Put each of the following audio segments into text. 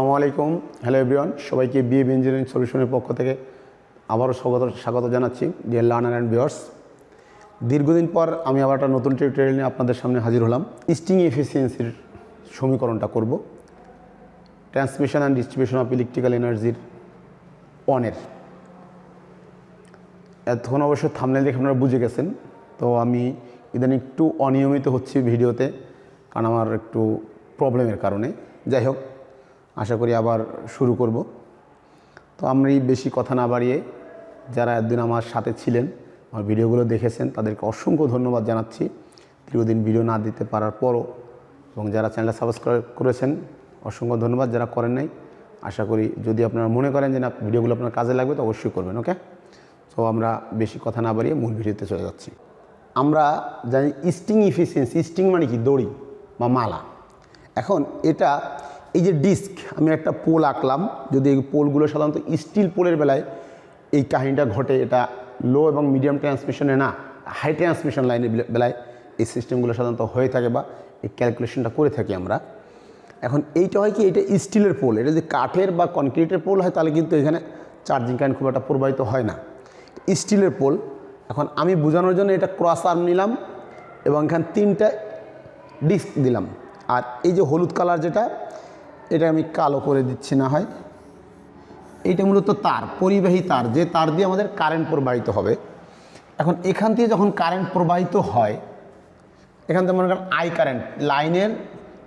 আসসালামু আলাইকুম। Hello everyone সবাইকে বিএ ইঞ্জিনিয়ারিং সলিউশনের পক্ষ থেকে আবারও স্বাগত স্বাগত জানাচ্ছি ডিয়ার লার্নার অ্যান্ড ভিওর্স দীর্ঘদিন পর আমি আবার একটা নতুন টিউটোরিয়াল নিয়ে আপনাদের সামনে হাজির হলাম। স্টিং এফিসিয়েন্সির সমীকরণটা করব। Transmission and distribution of electrical এনার্জির অনের এতক্ষণ অবশ্য থামনেল দেখে আপনারা বুঝে গেছেন, তো আমি ইদানিং একটু অনিয়মিত হচ্ছি ভিডিওতে, কারণ আমার একটু প্রবলেমের কারণে। যাই হোক আশা করি আবার শুরু করব। তো আমি বেশি কথা না বাড়িয়ে যারা একদিন আমার সাথে ছিলেন, আমার ভিডিওগুলো দেখেছেন, তাদেরকে অসংখ্য ধন্যবাদ জানাচ্ছি। দীর্ঘদিন ভিডিও না দিতে পারার পরও এবং যারা চ্যানেলটা সাবস্ক্রাইব করেছেন, অসংখ্য ধন্যবাদ, যারা করেন নাই, আশা করি যদি আপনারা মনে করেন যে না, ভিডিওগুলো আপনার কাজে লাগবে, তো অবশ্যই করবেন ওকে তো আমরা বেশি কথা না বাড়িয়ে মূল ভিডিওতে চলে যাচ্ছি। আমরা জানি স্টিং ইফিসিয়েন্সি স্টিং মানে কি? দড়ি বা মালা। এখন এটা এই যে ডিস্ক, আমি একটা পোল আঁকলাম। যদি এই পোলগুলো সাধারণত স্টিল পোলের বেলায় এই কাহিনীটা ঘটে, এটা লো এবং মিডিয়াম ট্রান্সমিশনে না হাই ট্রান্সমিশন লাইনের বেলায় এই সিস্টেমগুলো সাধারণত হয়ে থাকে বা এই ক্যালকুলেশনটা করে থাকি আমরা। এখন এইটা হয় কি এটা স্টিলের পোল, এটা যদি কাঠের বা কনক্রিটের পোল হয়, তাহলে কিন্তু এখানে চার্জিং কারেন্ট খুব একটা প্রবাহিত হয় না। স্টিলের পোল, এখন আমি বোঝানোর জন্য এটা ক্রস আর্ম নিলাম এবং এখানে তিনটা ডিস্ক দিলাম। আর এই যে হলুদ কালার যেটা এটা আমি কালো করে দিচ্ছি না হয়। এইটা মূলত তার পরিবাহী তার যে তার দিয়ে আমাদের কারেন্ট প্রবাহিত হবে। এখন এখান থেকে যখন কারেন্ট প্রবাহিত হয় এখান থেকে মনে করেন আই কারেন্ট লাইনের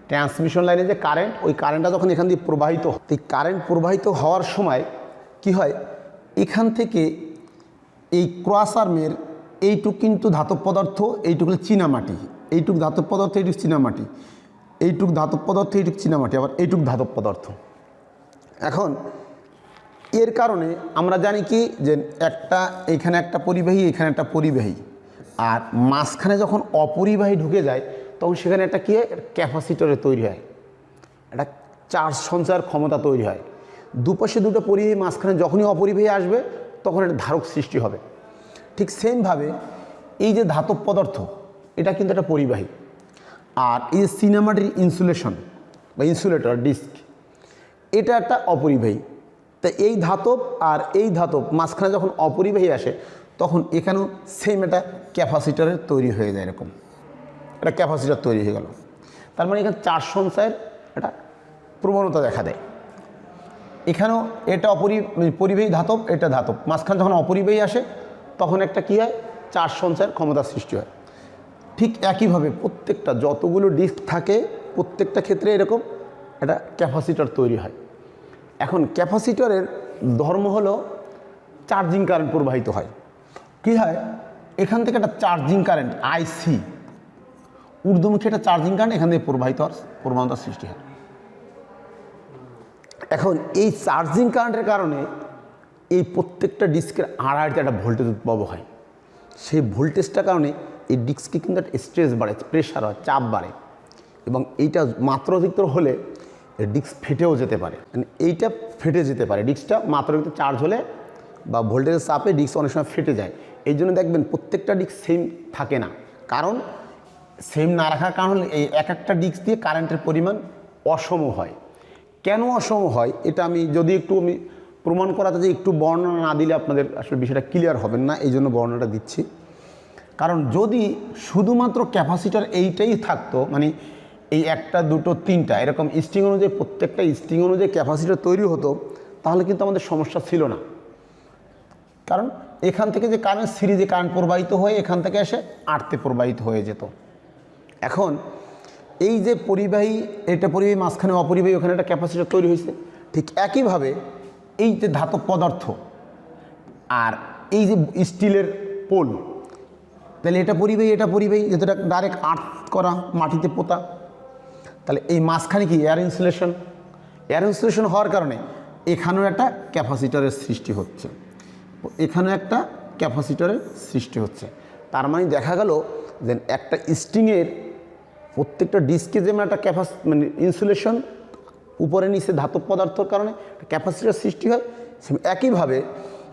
ট্রান্সমিশন লাইনে যে কারেন্ট ওই কারেন্টটা যখন এখান দিয়ে প্রবাহিত হয়, এই কারেন্ট প্রবাহিত হওয়ার সময় কি হয়? এখান থেকে এই ক্রস আর্মের এইটুক কিন্তু ধাতব পদার্থ এইটুক চীনামাটি এইটুক ধাতব পদার্থ এইটুক চীনামাটি। এইটুক ধাতব পদার্থ, এইটুক চীনামাটি, আবার এইটুক ধাতব পদার্থ। এখন, এর কারণে আমরা জানি কি, যে একটা, এখানে একটা পরিবাহী, এখানে একটা পরিবাহী। আর মাঝখানে যখন অপরিবাহী ঢুকে যায়, তখন সেখানে একটা কী হয়? ক্যাপাসিটরে তৈরি হয়। একটা চার্জ সঞ্চার ক্ষমতা তৈরি হয়। দুপাশে দুটো পরিবাহী মাঝখানে যখনই অপরিবাহী আসবে, তখন একটা ধারক সৃষ্টি হবে। ঠিক সেমভাবে এই যে ধাতব পদার্থ, এটা কিন্তু একটা পরিবাহী। আর এই সিনেমাটির ইনসুলেশন বা ইনসুলেটর, ডিস্ক, এটা একটা অপরিবাহী। তা এই ধাতব আর এই ধাতব মাঝখানে যখন অপরিবাহী আসে, তখন এখানেও সেম একটা ক্যাপাসিটারের তৈরি হয়ে যায় এরকম। একটা ক্যাপাসিটার তৈরি হয়ে গেল। তার মানে এখানে চার সঞ্চয়ের একটা প্রবণতা দেখা দেয়। এখানেও এটা অপরি মানে পরিবাহী ধাতব, এটা ধাতব। মাঝখানে যখন অপরিবাহী আসে, তখন একটা কী হয়? চার সঞ্চয়ের ক্ষমতা সৃষ্টি হয়। ঠিক একইভাবে প্রত্যেকটা যতগুলো ডিস্ক থাকে, প্রত্যেকটা ক্ষেত্রে এরকম একটা ক্যাপাসিটার তৈরি হয়। এখন ক্যাপাসিটরের ধর্ম হলো চার্জিং কারেন্ট প্রবাহিত হয়। কী হয়? এখান থেকে একটা চার্জিং কারেন্ট আইসি ঊর্ধ্বমুখী একটা চার্জিং কারেন্ট এখান থেকে প্রবাহিত হওয়ার প্রবণতার সৃষ্টি হয়। এখন এই চার্জিং কারেন্টের কারণে এই প্রত্যেকটা ডিস্কের আড়াআড়িতে একটা ভোল্টেজ উদ্ভব হয়। সেই ভোল্টেজটার কারণে এই ডিস্কে কিন্তু একটা স্ট্রেস বাড়ে প্রেশার হয়, চাপ বাড়ে। এবং এইটা মাত্র মাত্রাধিকতর হলে ডিস্ক ফেটেও যেতে পারে। মানে এইটা ফেটে যেতে পারে। ডিস্কটা মাত্রাধিক চার্জ হলে বা ভোল্টেজের চাপে ডিস্ক অনেক সময় ফেটে যায়। এই জন্য দেখবেন প্রত্যেকটা ডিস্ক সেম থাকে না। কারণ সেম না রাখার কারণ হলো এই এক একটা ডিস্ক দিয়ে কারেন্টের পরিমাণ অসম হয়। কেন অসম হয়? এটা আমি যদি একটু আমি প্রমাণ করাতে যে একটু বর্ণনা না দিলে আপনাদের আসলে বিষয়টা ক্লিয়ার হবেন না। এই জন্য বর্ণনাটা দিচ্ছি। কারণ যদি শুধুমাত্র ক্যাপাসিটার এইটাই থাকতো মানে এই একটা, দুটো, তিনটা, এরকম স্ট্রিং অনুযায়ী, প্রত্যেকটা স্ট্রিং অনুযায়ী ক্যাপাসিটার তৈরি হতো, তাহলে কিন্তু আমাদের সমস্যা ছিল না। কারণ এখান থেকে যে কারেন্ট সিরিজে কারেন্ট প্রবাহিত হয়ে, এখান থেকে এসে আটতে প্রবাহিত হয়ে যেত। এখন এই যে পরিবাহী, এটা পরিবাহী মাঝখানে অপরিবাহী, ওখানে একটা ক্যাপাসিটার তৈরি হয়েছে, ঠিক একইভাবে এই যে ধাতব পদার্থ আর এই যে স্টিলের পোল তাহলে এটা পরিবাহী এটা পরিবাহী যেটা ডাইরেক্ট আর্থ করা, মাটিতে পোতা। তাহলে এই মাঝখানে কি এয়ার ইনসুলেশন এয়ার ইনসুলেশন হওয়ার কারণে এখানেও একটা ক্যাপাসিটারের সৃষ্টি হচ্ছে। এখানে একটা ক্যাপাসিটারের সৃষ্টি হচ্ছে। তার মানে দেখা গেল যে একটা স্ট্রিংয়ের প্রত্যেকটা ডিস্কে যেমন একটা ক্যাপাস মানে ইনসুলেশন উপরে নিচে ধাতব পদার্থর কারণে ক্যাপাসিটার সৃষ্টি হয় একইভাবে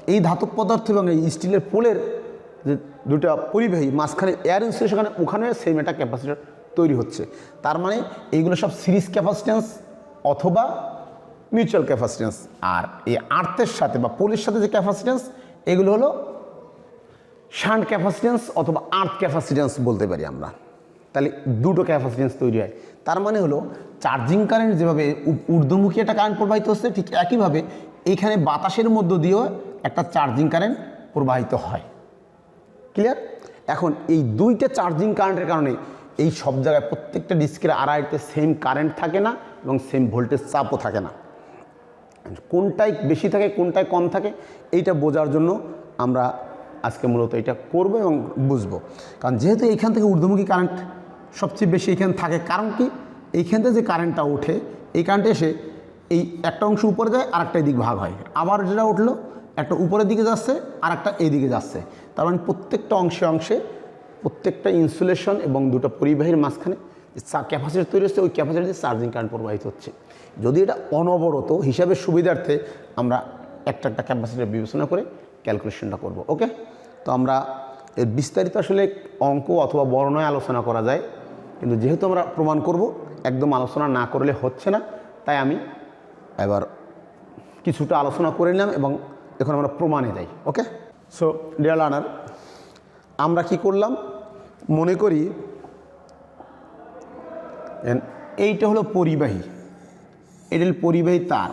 এই ধাতব পদার্থ এবং এই স্টিলের পোলের যে দুটা পরিবাহী, মাঝখানে এয়ার ইনসুলেশন ওখানে সেম একটা ক্যাপাসিটার তৈরি হচ্ছে। তার মানে এইগুলো সব সিরিজ ক্যাপাসিট্যান্স অথবা মিউচুয়াল ক্যাপাসিটেন্স আর এই আর্থের সাথে বা পোলের সাথে যে ক্যাপাসিটেন্স এগুলো হলো শান্ট ক্যাপাসিটেন্স অথবা আর্থ ক্যাপাসিটেন্স বলতে পারি আমরা। তাহলে দুটো ক্যাপাসিটেন্স তৈরি হয়। তার মানে হলো চার্জিং কারেন্ট যেভাবে ঊর্ধ্বমুখী একটা কারেন্ট প্রবাহিত হচ্ছে, ঠিক একইভাবে এইখানে বাতাসের মধ্য দিয়েও একটা চার্জিং কারেন্ট প্রবাহিত হয়। ক্লিয়ার এখন এই দুইটা চার্জিং কারেন্টের কারণে এই সব জায়গায় প্রত্যেকটা ডিস্কের আড়াইতে সেম কারেন্ট থাকে না এবং সেম ভোল্টেজ চাপও থাকে না। কোনটায় বেশি থাকে কোনটায় কম থাকে, এইটা বোঝার জন্য আমরা আজকে মূলত এটা করব এবং বুঝব। কারণ যেহেতু এইখান থেকে ঊর্ধ্বমুখী কারেন্ট সবচেয়ে বেশি এইখানে থাকে, কারণ কি? এইখান থেকে যে কারেন্টটা ওঠে, এই কারেন্টে এসে এই একটা অংশ উপরে যায় আর একটা দিক ভাগ হয়। আবার যেটা উঠল একটা উপরের দিকে যাচ্ছে আর একটা এই দিকে যাচ্ছে। তার মানে প্রত্যেকটা অংশে অংশে, প্রত্যেকটা ইনসুলেশন এবং দুটো পরিবাহীর মাঝখানে ক্যাপাসিটি তৈরি হচ্ছে, ওই ক্যাপাসিটিতে চার্জিং কারেন্ট প্রবাহিত হচ্ছে। যদি এটা অনবরত হিসাবে সুবিধার্থে আমরা একটা একটা ক্যাপাসিটি বিবেচনা করে ক্যালকুলেশনটা করব ওকে তো আমরা এর বিস্তারিত আসলে অঙ্ক অথবা বর্ণায় আলোচনা করা যায়, কিন্তু যেহেতু আমরা প্রমাণ করব, একদম আলোচনা না করলে হচ্ছে না, তাই আমি এবার কিছুটা আলোচনা করে নিলাম এবং এখন আমরা প্রমাণে যাই ওকে সো ডিয়ার লার্নার আমরা কি করলাম? মনে করি এইটা হলো পরিবাহী। এটা হলো পরিবাহী তার।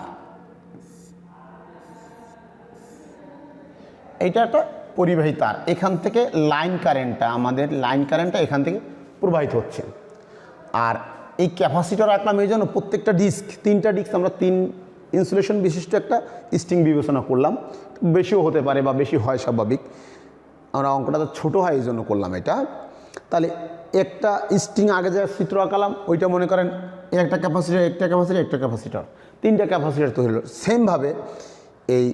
এইটা একটা পরিবাহী তার। এখান থেকে লাইন কারেন্টটা আমাদের লাইন কারেন্টটা এখান থেকে প্রবাহিত হচ্ছে। আর এই ক্যাপাসিটর রাখলাম এই জন্য প্রত্যেকটা ডিস্ক তিনটা ডিস্ক আমরা তিন ইনসুলেশন বিশিষ্ট একটা স্টিং বিবেচনা করলাম। বেশিও হতে পারে বা বেশি হয় স্বাভাবিক। আমরা অঙ্কটা তো ছোটো হয় এই জন্য করলাম এটা। তাহলে একটা স্টিং আগে যা চিত্র আঁকালাম, ওইটা মনে করেন একটা ক্যাপাসিটার একটা ক্যাপাসিটার একটা ক্যাপাসিটার। তিনটা ক্যাপাসিটার তৈরি হলো। সেমভাবে এই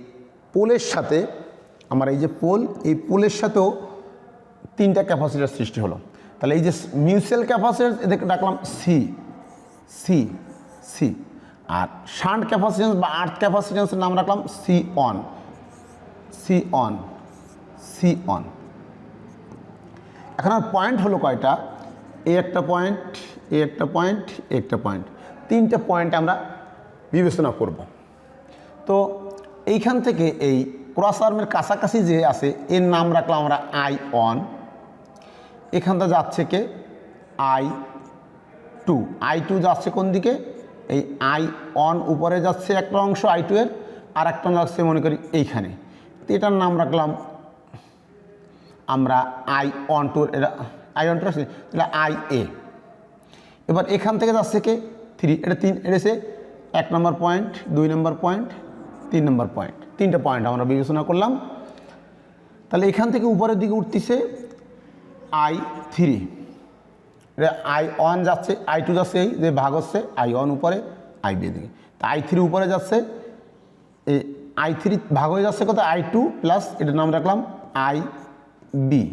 পোলের সাথে, আমার এই যে পোল, এই পোলের সাথেও তিনটা ক্যাপাসিটার সৃষ্টি হলো। তাহলে এই যে মিউচুয়াল ক্যাপাসিটার, এদেরকে ডাকলাম সি সি সি আর শান্ট ক্যাপাসিটেন্স বা আর্থ ক্যাপাসিটেন্সের নাম রাখলাম C one C one C one এখন পয়েন্ট হলো কয়টা? এ একটা পয়েন্ট এ একটা পয়েন্ট এ একটা পয়েন্ট তিনটে পয়েন্ট আমরা বিবেচনা করব। তো এইখান থেকে এই ক্রস আর্মের কাছাকাছি যে আছে, এর নাম রাখলাম আমরা আই অন এখানটা যাচ্ছে কে? আই টু আই টু যাচ্ছে কোন দিকে? এই আই অন উপরে যাচ্ছে একটা অংশ আই টু এর আর একটা যাচ্ছে মনে করি এইখানে। তো এটার নাম রাখলাম আমরা আই অন টুর এটা আই অন টু আছে এটা আই এ এবার এখান থেকে যাচ্ছে কে? থ্রি এটা তিন, এটা এক নম্বর পয়েন্ট দুই নম্বর পয়েন্ট তিন নম্বর পয়েন্ট তিনটে পয়েন্ট আমরা বিবেচনা করলাম। তাহলে এখান থেকে উপরের দিকে উঠতেছে আই থ্রি আই ওয়ান যাচ্ছে আই টু যাচ্ছে এই, যে ভাগ হচ্ছে আই ওয়ান উপরে আই বি দিকে। তা আই থ্রি উপরে যাচ্ছে, এই আই থ্রি ভাগ হয়ে যাচ্ছে কত? আই টু প্লাস এটার নাম রাখলাম আই বি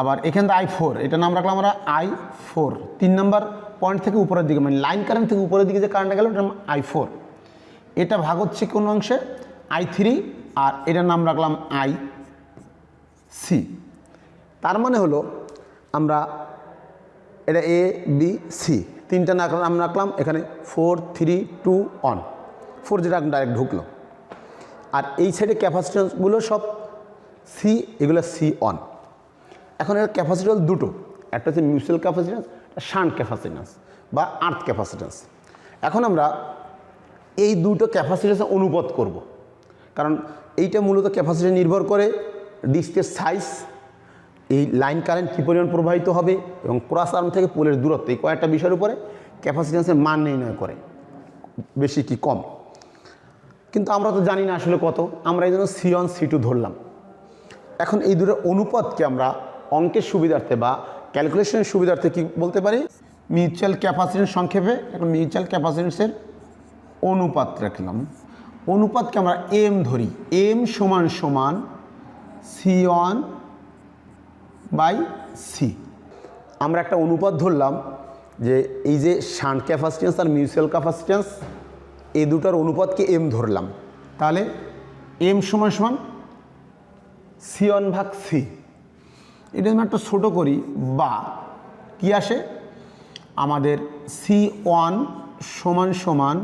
আবার এখান থেকে আই ফোর এটার নাম রাখলাম আমরা আই ফোর তিন নম্বর পয়েন্ট থেকে উপরের দিকে মানে লাইন কারেন্ট থেকে উপরের দিকে যে কারেন্টটা গেল, এটার আই ফোর এটা ভাগ হচ্ছে কোন অংশে? আই থ্রি আর এটার নাম রাখলাম আই সি তার মানে হলো আমরা এটা এ বি সি তিনটা নাম রাখলাম এখানে four three two one four যেটা ডাইরেক্ট ঢুকলো। আর এই সাইডে ক্যাপাসিটেন্সগুলো সব সি এগুলো সি অন এখন এর ক্যাপাসিটেন্স দুটো। একটা হচ্ছে মিউচুয়াল ক্যাপাসিটেন্স শান্ট ক্যাপাসিটেন্স বা আর্থ ক্যাপাসিটেন্স এখন আমরা এই দুটো ক্যাপাসিটেন্সের অনুপাত করব। কারণ এইটা মূলত ক্যাপাসিটি নির্ভর করে ডিস্কের সাইজ এই লাইন কারেন্ট কী পরিমাণ প্রবাহিত হবে এবং ক্রস আর্ম থেকে পোলের দূরত্ব এই কয়েকটা বিষয়ের উপরে ক্যাপাসিটেন্সের মান নির্ণয় করে, বেশি কি কম। কিন্তু আমরা তো জানি না আসলে কত, আমরা এই জন্য সি ওয়ান, সি টু ধরলাম। এখন এই দুটো অনুপাতকে আমরা অঙ্কের সুবিধার্থে বা ক্যালকুলেশনের সুবিধার্থে কি বলতে পারি? মিউচুয়াল ক্যাপাসিটেন্স সংক্ষেপে এখন মিউচুয়াল ক্যাপাসিটেন্সের অনুপাত রাখলাম। অনুপাতকে আমরা এম ধরি এম সমান সমান সি ওয়ান বাই সি। আমরা একটা অনুপাত ধরলাম যে এই যে শান্ট ক্যাপাসিটেন্স আর মিউচুয়াল ক্যাপাসিটেন্স এই দুটার অনুপাতকে এম ধরলাম। তাহলে এম সমান সমান সি ওয়ান ভাগ সি এটা আমি একটা ছোটো করি, বা কি আসে? আমাদের সি ওয়ান সমান সমান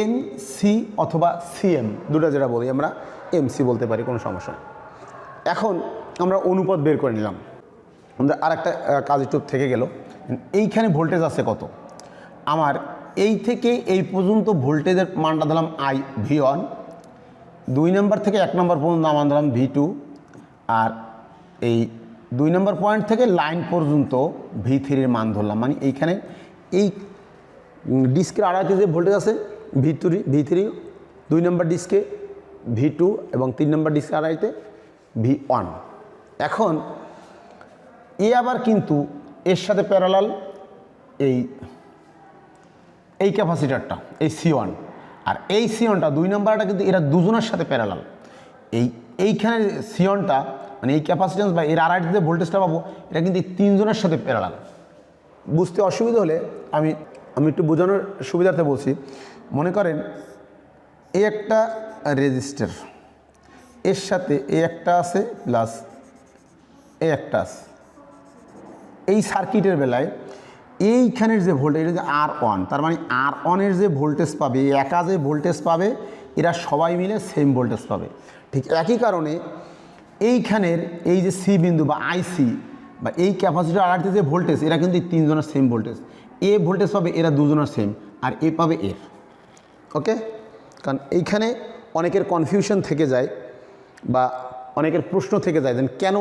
এম সি অথবা সিএম দুটো যেটা বলি আমরা এম সি বলতে পারি, কোনো সমস্যা এখন আমরা অনুপাত বের করে নিলাম। আমাদের আর একটা কাজ একটু থেকে গেল। এইখানে ভোল্টেজ আছে কত? আমার এই থেকে এই পর্যন্ত ভোল্টেজের মানটা দিলাম আই ভি ওয়ান দুই নম্বর থেকে এক নম্বর পর্যন্ত আমার দিলাম ভি টু আর এই দুই নম্বর পয়েন্ট থেকে লাইন পর্যন্ত ভি থ্রির মান ধরলাম। মানে এইখানে এই ডিস্কের আড়াইতে যে ভোল্টেজ আছে ভি থ্রি ভি থ্রি দুই নম্বর ডিস্কে ভি টু এবং তিন নম্বর ডিস্কে আড়াইতে ভি ওয়ান এখন, এ আবার কিন্তু এর সাথে প্যারালাল এই এই ক্যাপাসিটারটা এই সি ওয়ান আর এই সি ওয়ানটা দুই নম্বরটা কিন্তু এরা দুজনের সাথে প্যারালাল এই, এইখানে সি ওয়ানটা মানে এই ক্যাপাসিটেন্স বা এর আড়াইটি যে ভোল্টেজটা পাবো, এটা কিন্তু এই তিনজনের সাথে প্যারালাল বুঝতে অসুবিধা হলে আমি আমি একটু বোঝানোর সুবিধার্থে বলছি। মনে করেন এই একটা রেজিস্টার, এর সাথে এই একটা আছে প্লাস আছে। এই সার্কিটের বেলায় এইখানের যে ভোল্টেজ, এটা যে আর ওয়ান তার মানে আর ওয়ানের যে ভোল্টেজ পাবে একা যে ভোল্টেজ পাবে, এরা সবাই মিলে সেম ভোল্টেজ পাবে। ঠিক একই কারণে এইখানের এই যে সি বিন্দু বা আইসি বা এই ক্যাপাসিটার আড়াইতে যে ভোল্টেজ, এরা কিন্তু তিনজনের সেম ভোল্টেজ। এ ভোল্টেজ পাবে, এরা দুজনের সেম আর এ পাবে এর। ওকে কারণ এইখানে অনেকের কনফিউশন থেকে যায় বা অনেকের প্রশ্ন থেকে যায় দেন কেন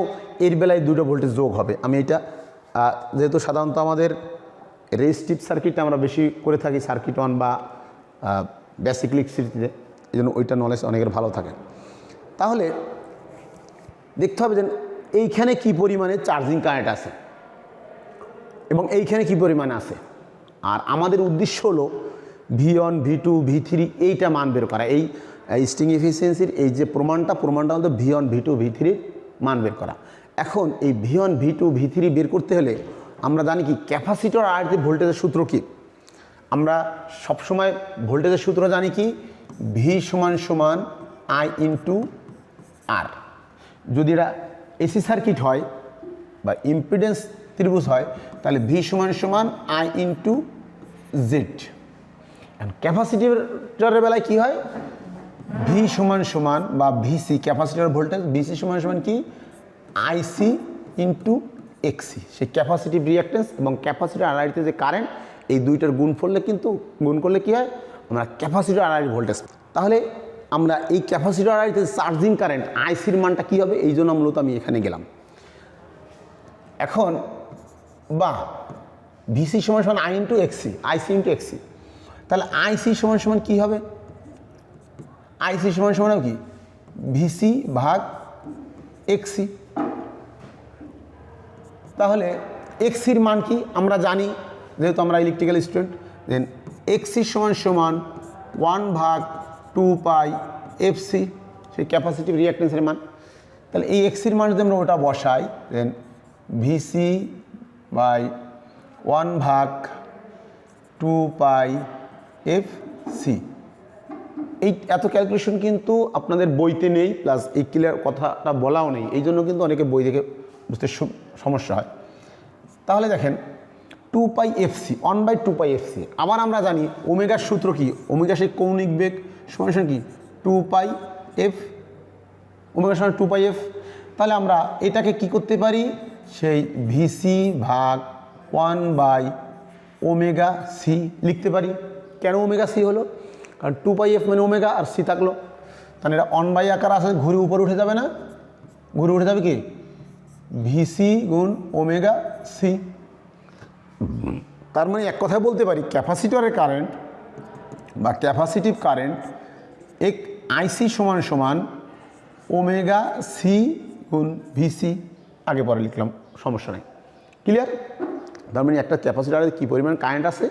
এর বেলায় দুটো ভোল্টেজ যোগ হবে? আমি এটা যেহেতু সাধারণত আমাদের রেজিস্টিভ সার্কিটটা আমরা বেশি করে থাকি সার্কিট ওয়ান বা বেসিক ইলেকট্রিসিটিতে এই জন্য ওইটা নলেজ অনেকের ভালো থাকে। তাহলে দেখতে হবে যে এইখানে কি পরিমাণে চার্জিং কারেন্ট আছে এবং এইখানে কি পরিমাণে আছে। আর আমাদের উদ্দেশ্য হলো V one V two V three এইটা মান বের করা। এই স্টিং এফিসিয়েন্সির এই যে প্রমাণটা প্রমাণটা আমাদের V one V two V থ্রির মান বের করা। এখন এই V one V two V three বের করতে হলে আমরা জানি কি ক্যাপাসিটর আর যে ভোল্টেজের সূত্র কি? আমরা সবসময় ভোল্টেজের সূত্র জানি কি ভি সমান সমান আই ইন্টু আর যদি এটা এসি সার্কিট হয় বা ইম্পিডেন্স ত্রিভুজ হয়, তাহলে ভি সমান সমান আই ইন্টু জেড ক্যাপাসিটিটারের বেলায় কি হয়? ভি সমান সমান বা ভিসি ক্যাপাসিটার ভোল্টেজ ভিসি সমান সমান কি? I C into X C সেই ক্যাপাসিটিভ রিয়াক্টেন্স এবং ক্যাপাসিটার আড়াইতে যে কারেন্ট এই দুইটার গুণ করলে কিন্তু, গুণ করলে কি হয়? আমরা ক্যাপাসিটার আড়াই ভোল্টেজ তাহলে আমরা এই ক্যাপাসিটার আড়াইতে চার্জিং কারেন্ট আইসির মানটা কী হবে? এই জন্য মূলত আমি এখানে গেলাম। এখন, বা ভিসি সমান সমান I into XC IC into XC তাহলে আইসি সমান সমান কী হবে? আইসি সমান সমান কি? ভিসি ভাগ এক্সি। তাহলে এক্সির মান কি? আমরা জানি, যেহেতু আমরা ইলেকট্রিক্যাল স্টুডেন্ট দেন এক্সি সমান সমান ওয়ান ভাগ টু পাই এফসি, সেই ক্যাপাসিটিভ রিয়াক্টেন্সের মান। তাহলে এই এক্সির মান যদি আমরা ওটা বসাই দেন ভিসি বাই ওয়ান ভাগ টু পাই এফ সি এই এত ক্যালকুলেশন কিন্তু আপনাদের বইতে নেই প্লাস এই ক্লিয়ার কথাটা বলাও নেই। এই জন্য কিন্তু অনেকে বই দেখে বুঝতে সমস্যা হয়। তাহলে দেখেন two pi FC one by two pi FC আবার আমরা জানি ওমেগার সূত্র কি? ওমেগা সেই কৌণিক বেগ সমান সমান কি? টু পাই এফ ওমেগা সমান টু পাই এফ তাহলে আমরা এটাকে কি করতে পারি? সেই ভিসি ভাগ ওয়ান বাই ওমেগা সি লিখতে পারি। কেন ওমেগা সি হলো? কারণ টু পাই এফ মানে ওমেগা আর সি থাকল। তাহলে এটা অন বাই আকার আসে ঘুরে উপরে উঠে যাবে না? ঘুরে উঠে যাবে কি? ভিসি গুণ ওমেগা সি তার মানে এক কথায় বলতে পারি, ক্যাপাসিটরের কারেন্ট বা ক্যাপাসিটিভ কারেন্ট এক আইসি সমান সমান ওমেগা সি গুণ ভিসি আগে পরে লিখলাম, সমস্যা নেই। ক্লিয়ার তার মানে একটা ক্যাপাসিটারে কী পরিমাণ কারেন্ট আছে,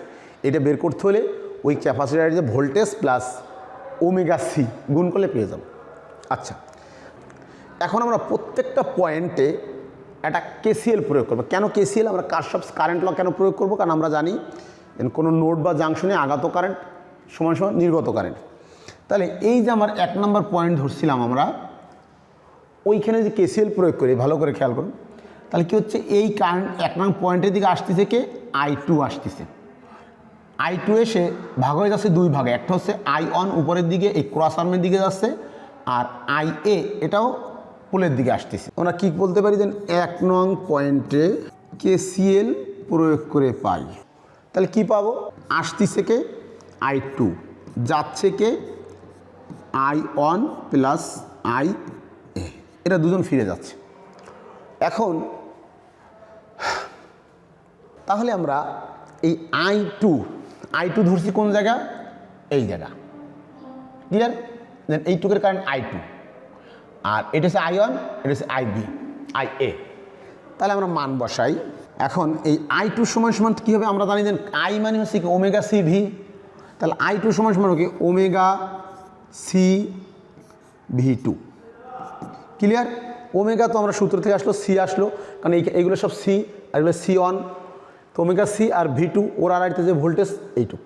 এটা বের করতে হলে ওই ক্যাপাসিটারের যে ভোল্টেজ প্লাস ওমেগা সি গুণ করলে পেয়ে যাব। আচ্ছা এখন আমরা প্রত্যেকটা পয়েন্টে একটা কেসিএল প্রয়োগ করব। কেন কেসিএল আমরা কারশপস কারেন্ট ল কেন প্রয়োগ করব? কারণ আমরা জানি কোনো নোট বা জাংশনে আগাত কারেন্ট সমান সমান নির্গত কারেন্ট তাহলে এই যে আমার এক নম্বর পয়েন্ট ধরছিলাম আমরা, ওইখানে যে কেসিএল প্রয়োগ করি, ভালো করে খেয়াল করুন। তাহলে কি হচ্ছে? এই কারেন্ট এক নং পয়েন্টের দিকে আসতেছে কে? আই টু আসতেছে। আই টু এসে ভাগ হয়ে যাচ্ছে দুই ভাগে। একটা হচ্ছে আই অন উপরের দিকে, এই ক্রস আর্মের দিকে যাচ্ছে, আর আই এ এটাও পোলের দিকে আসতেছে। আমরা কি বলতে পারি দেন এক নং পয়েন্টে কেসিএল প্রয়োগ করে পাই? তাহলে কি পাবো? আসতেছে কে? আই টু যাচ্ছে কে? I one plus I A এটা দুজন ফিরে যাচ্ছে। এখন, তাহলে আমরা এই আই টু আই টু ধরছি কোন জায়গা? এই জায়গা। ক্লিয়ার দেন এইটুকের কারণ আই টু আর এটা হচ্ছে আই ওয়ান এটা হচ্ছে আই বি আই এ তাহলে আমরা মান বসাই। এখন এই আই টু সমান সমান কী হবে? আমরা জানি যে আই মানে হচ্ছে কি ওমেগা সি ভি তাহলে আই টু সমান সমান কি? Omega C V two clear omega তো আমরা সূত্র থেকে আসলো সি আসলো। কারণ এই এইগুলো সব সি আর এগুলো সি অন তো ওমেগা সি আর ভি টু ওর আড়াইতে যে ভোল্টেজ এইটুক।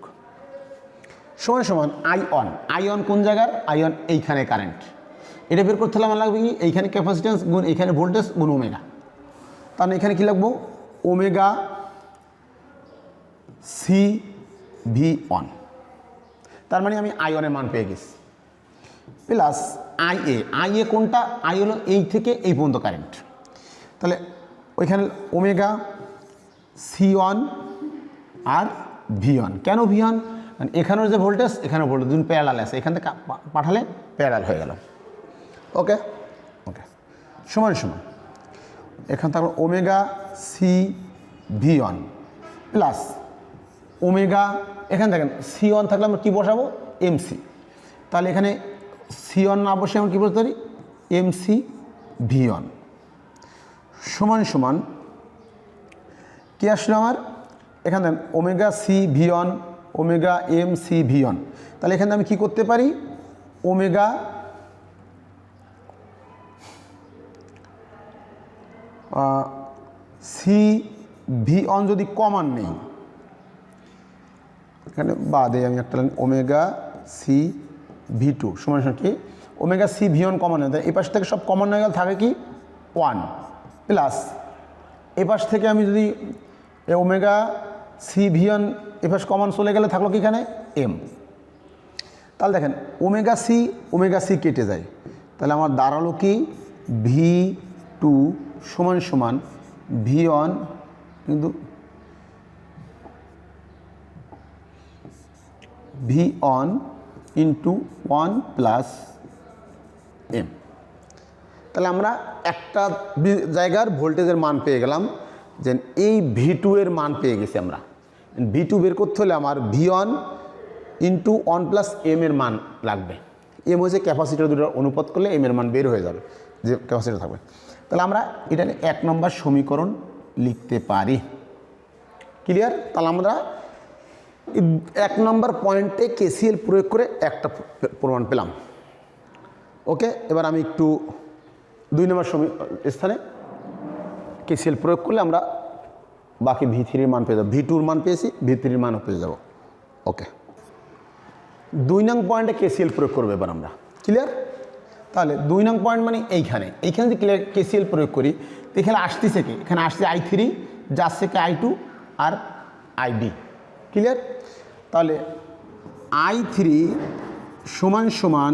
সমান সমান আই অন আই অন কোন জায়গার? আই অন এইখানে কারেন্ট এটা বের করতে হলে আমার লাগবে কি? এইখানে ক্যাপাসিটেন্স গুণ এইখানে ভোল্টেজ গুণ ওমেগা তাহলে এখানে কী লাগবো? ওমেগা সি ভি অন তার মানে আমি আই অনের মান পেয়ে গেছি। Plus I A I A কোনটা? আই হলো এই থেকে এই পর্যন্ত কারেন্ট তাহলে ওইখানে ওমেগা সি ওয়ান আর ভি ওয়ান কেন ভি ওয়ান কারণ এখানের যে ভোল্টেজ এখানে ভোল্টেজ দুজন প্যারালাল আছে। এখান থেকে পাঠালে প্যারাল হয়ে গেল। ওকে ওকে সমান সমান। এখান থাকল omega C V one plus omega এখানে দেখেন সি ওয়ান থাকলে আমরা কী বসাবো? এমসি তাহলে এখানে সি ওয়ান না বসে আমরা কী বলতে পারি? এমসি ভি ওয়ান সমান সমান কি আসলো আমার? এখানে omega C V one omega M C V one তাহলে এখানে আমি কি করতে পারি? ওমেগা সি ভি অন যদি কমান নেই, এখানে বাদে আমি একটা ওমেগা সি ভি টু সমান কি? Omega C V one common যায় এই পাশ থেকে সব কমন হয়ে গেলে, থাকে কি? ওয়ান প্লাস এ পাশ থেকে আমি যদি এ ওমেগা সি ভি ওয়ান এ পাশ কমন চলে গেলে থাকল কি এখানে এম। তাহলে দেখেন, ওমেগা সি ওমেগা সি কেটে যায়। তাহলে আমার দাঁড়াল কি? ভি টু সমান সমান ভি ওয়ান কিন্তু V one into one plus M. তাহলে আমরা একটা জায়গার ভোল্টেজের মান পেয়ে গেলাম। যে এই ভি টু এর মান পেয়ে গেছি আমরা। ভি টু বের করতে হলে আমার V one into one plus M এর মান লাগবে। এম হচ্ছে ক্যাপাসিটার দুটো অনুপাত করলে এম এর মান বের হয়ে যাবে, যে ক্যাপাসিটার থাকবে। তাহলে আমরা এটা এক নম্বর সমীকরণ লিখতে পারি। ক্লিয়ার তাহলে আমরা এক নম্বর পয়েন্টে কেসিএল প্রয়োগ করে একটা প্রমাণ পেলাম। ওকে এবার আমি একটু দুই নম্বর সমী স্থানে কেসিএল প্রয়োগ করলে আমরা বাকি ভি থ্রির মান পেয়ে যাব। ভি টুর মান পেয়েছি ভি থ্রির মানও পেয়ে যাব। ওকে। দুই নং পয়েন্টে কেসিএল প্রয়োগ করব এবার আমরা? ক্লিয়ার তাহলে দুই নং পয়েন্ট মানে এইখানে। এইখানে যদি ক্লিয়ার কেসিএল প্রয়োগ করি এখানে আসতেছে কি? এখানে আসছে আই থ্রি যাচ্ছে কি আই টু আর আই বি ক্লিয়ার তাহলে আই থ্রি সমান সমান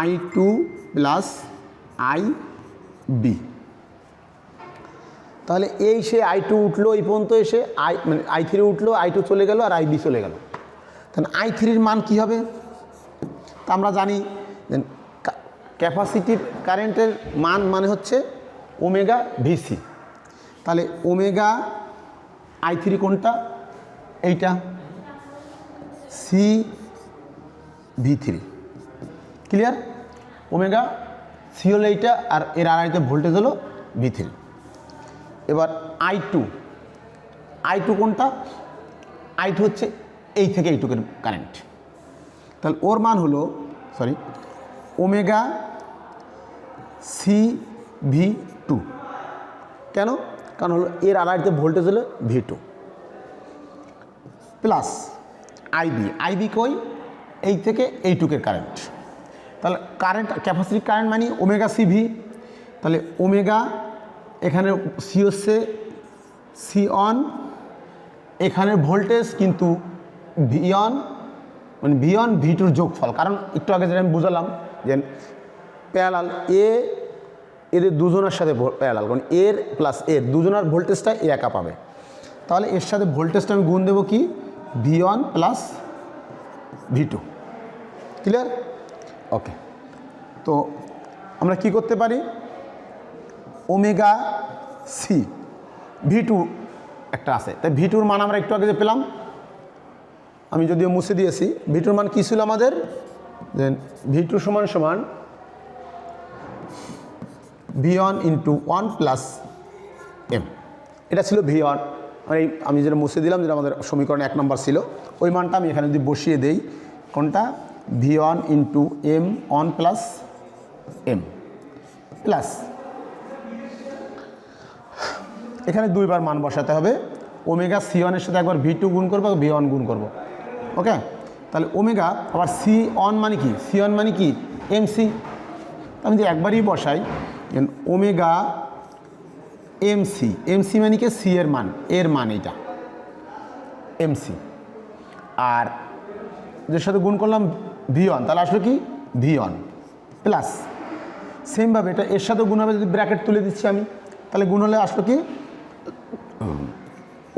I two plus I B তাহলে এই সে আই টু উঠল এই পর্যন্ত এসে আই মানে আই থ্রি উঠল আই টু চলে গেল আর আই বি চলে গেল। তাহলে আই থ্রির মান কী হবে? তা আমরা জানি যে ক্যাপাসিটিভ কারেন্টের মান মানে হচ্ছে ওমেগা ভিসি। তাহলে ওমেগা আই থ্রি কোনটা? এইটা। C V three clear omega C হলো এইটা আর এর আড়াইতে ভোল্টেজ হলো ভি থ্রি এবার আই টু আই টু কোনটা? আই টু হচ্ছে এই থেকে এইটুকের কারেন্ট তাহলে ওর মান হলো sorry omega C V two কেন? কারণ হলো এর আড়াইতে ভোল্টেজ হলো V two plus IB IB কই? এই থেকে এইটুকের কারেন্ট তাহলে কারেন্ট ক্যাপাসিটি কারেন্ট মানে ওমেগা সিভি তাহলে ওমেগা এখানে সি হচ্ছে সি অন এখানে ভোল্টেজ কিন্তু ভিয়ন মানে ভিয়ন ভি টুর যোগফল। কারণ একটু আগে যেটা আমি বুঝালাম যে প্যারালাল এ এদের দুজনের সাথে প্যারালাল কারণ এর প্লাস এর দুজনের ভোল্টেজটা এ একা পাবে। তাহলে এর সাথে ভোল্টেজটা আমি গুণ দেবো কি? V one plus V two clear okay তো আমরা কি করতে পারি? ওমেগা সি ভি টু একটা আছে। তাই ভি টুর মান আমরা একটু আগে যে পেলাম, আমি যদিও মুছে দিয়েছি ভি টুর মান কী ছিল আমাদের? যে ভি টু সমান সমান V one into one plus M. এটা ছিল ভি ওয়ান এই আমি যেটা মুছে দিলাম, যেটা আমাদের সমীকরণে এক নম্বর ছিল, ওই মানটা আমি এখানে যদি বসিয়ে দেই, কোনটা? V one into M one plus M plus এখানে দুইবার মান বসাতে হবে। ওমেগা সি ওয়ানের সাথে একবার ভি টু গুণ করব ভি ওয়ান গুণ করব। ওকে? তাহলে ওমেগা, আবার সি অন মানে কি? সি অন মানে কি? এম সি আমি যদি একবারই বসাই omega M C M C মানে কি? সি এর মান এর মান এটা এম সি আর যে সাথে গুণ করলাম ভি ওয়ান তাহলে আসলো কি? ভি ওয়ান প্লাস সেমভাবে এটা এর সাথে গুণ হবে, যদি ব্র্যাকেট তুলে দিচ্ছি আমি। তাহলে গুণ হলে আসলো কি?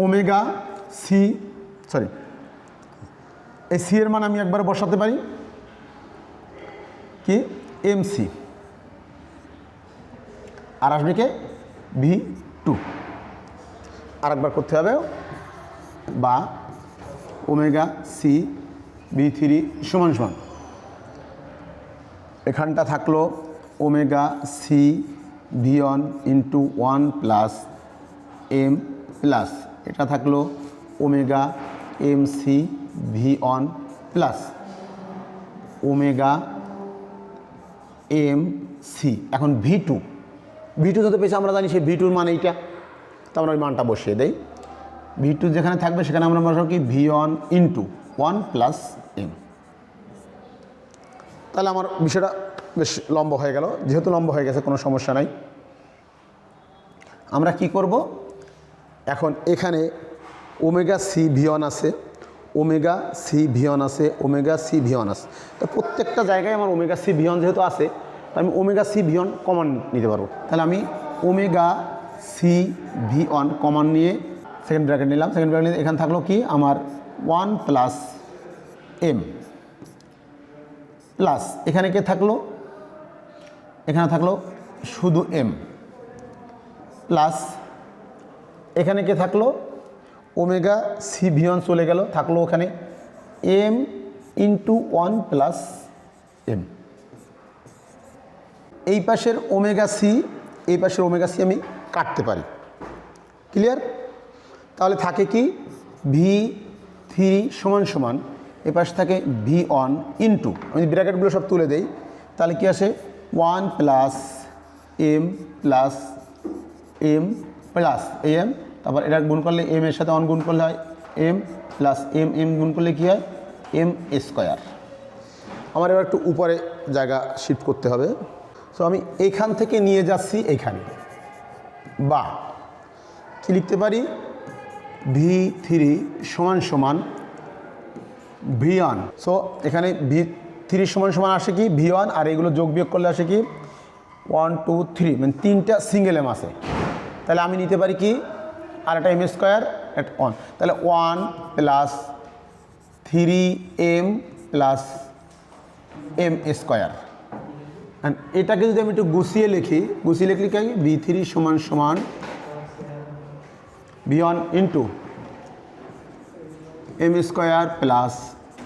ওমেগা সি সরি এই সি এর মান আমি একবার বসাতে পারি? কি? এম সি আর আসবে কে? ভি টু আর একবার করতে হবে। বা ওমেগা সি বি থ্রি সমান সমান। এখানটা থাকল omega C V one into one plus M plus এটা থাকল omega M C V one plus omega M C, এখন ভি টু। ভি টু যত পেয়েছি আমরা জানি সেই ভি টুর মান এইটা। তো আমরা ওই মানটা বসিয়ে দেই। ভি টু যেখানে থাকবে সেখানে আমরা বসাবো কি? V one into one plus M. তাহলে আমার বিষয়টা বেশ লম্বা হয়ে গেল। যেহেতু লম্বা হয়ে গেছে, কোনো সমস্যা নাই। আমরা কি করব? এখন এখানে ওমেগা সি ভিয়ন আছে, ওমেগা সি ভিয়ন আছে, ওমেগা সি ভিয়ন আছে। তো প্রত্যেকটা জায়গায় আমার ওমেগা সি ভিয়ন যেহেতু আছে তো আমি ওমেগা সি ভিয়ন কমন নিতে পারব। তাহলে আমি omega C V one common নিয়ে সেকেন্ড ব্র্যাকেট নিলাম। সেকেন্ড ব্র্যাকেট এখানে থাকল কি? আমার ওয়ান প্লাস এম। প্লাস এখানে কে থাকল? এখানে থাকল শুধু এম। প্লাস এখানে কে থাকল? ওমেগা সি ভিয়ন চলে গেল, থাকল ওখানে M into one plus M এই পাশের ওমেগা সি, এই পাশের ওমেগা সি আমি কাটতে পারি। ক্লিয়ার? তাহলে থাকে কি? ভি থ্রি সমান সমান, এ পাশে থাকে ভি ওয়ান ইন্টু আমি ব্র্যাকেটগুলো সব তুলে দেই, তাহলে কি আসে? One plus M plus M plus M তারপর এটা গুণ করলে এম এর সাথে অন গুণ করলে হয় এম প্লাস এম এম গুণ করলে কী হয়? এম স্কোয়ার আমার এবার একটু উপরে জায়গা শিফট করতে হবে। সো আমি এইখান থেকে নিয়ে যাচ্ছি এইখানে বা, কি লিখতে পারি? ভি থ্রি সমান সমান ভি ওয়ান সো এখানে ভি থ্রি সমান সমান আসে কি? ভি ওয়ান আর এগুলো যোগ বিয়োগ করলে আসে কি? ওয়ান টু থ্রি মানে তিনটা সিঙ্গেল এম আছে। তাহলে আমি নিতে পারি কি? আর একটা এম স্কোয়ার একটা ওয়ান তাহলে one plus three M plus M square. এটাকে যদি আমি একটু গুছিয়ে লিখি, গুছিয়ে লিখলে কি বি থ্রি সমান সমান B one into M square plus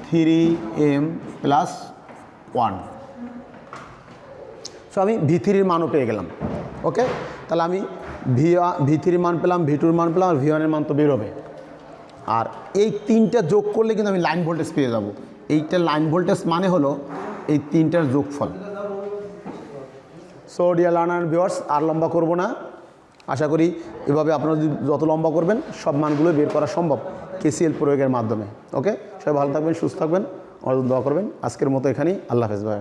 three M plus one so আমি ভি থ্রির মানও পেয়ে গেলাম। ওকে তাহলে আমি ভি ভি থ্রির মান পেলাম ভি টুর মান পেলাম, আর ভি ওয়ানের মান তো বেরোবে। আর এই তিনটা যোগ করলে কিন্তু আমি লাইন ভোল্টেজ পেয়ে যাব। এইটা লাইন ভোল্টেজ মানে হলো এই তিনটার যোগফল। সো ডিয়ার লার্নার ভিওয়ার্স আর লম্বা করব না। আশা করি এভাবে আপনারা যদি যত লম্বা করবেন, সব মানগুলো বের করা সম্ভব কেসিএল প্রয়োগের মাধ্যমে। ওকে সবাই ভালো থাকবেন, সুস্থ থাকবেন দোয়া করবেন। আজকের মতো এখানেই। আল্লাহ হাফেজ ভাই